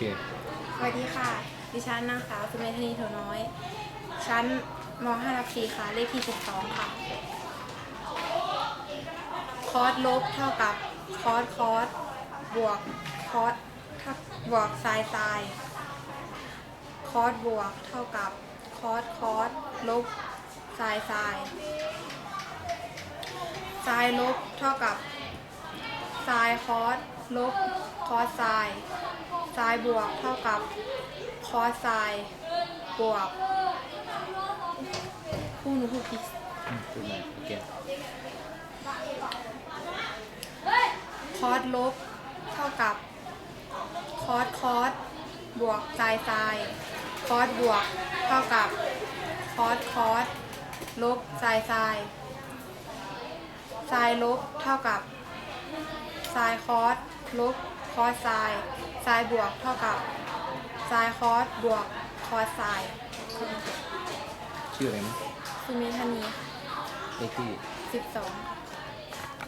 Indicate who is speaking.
Speaker 1: เค
Speaker 2: สวัสดีค่ะ ดิฉันนางสาวสุเมธนีโถน้อย ชั้นม5รับ4ค่ะ เลขที่ 12 ค่ะ คอสลบเท่ากับคอสคอสบวกคอสทับบวกไซน์ไซน์คอสบวกเท่ากับคอสคอสลบไซน์ไซน์ไซน์ลบเท่ากับไซน์คอสลบคอสไซน์ ไซน์บวกเท่ากับคอสไซน์บวกคู่หนูพูดผิด
Speaker 1: อืมพูดมาโอเค
Speaker 2: คอสลบเท่ากับคอสคอสบวกไซน์ไซน์คอสบวกเท่ากับคอสคอสลบไซน์ไซน์ไซน์ลบเท่ากับไซน์คอสลบ คอสไซน์ไซน์บวกเท่ากับไซน์คอสบวกคอสไซน์
Speaker 1: ชื่ออะไรนะ
Speaker 2: สุเมธานี
Speaker 1: เลขที่
Speaker 2: สิบสองค่ะ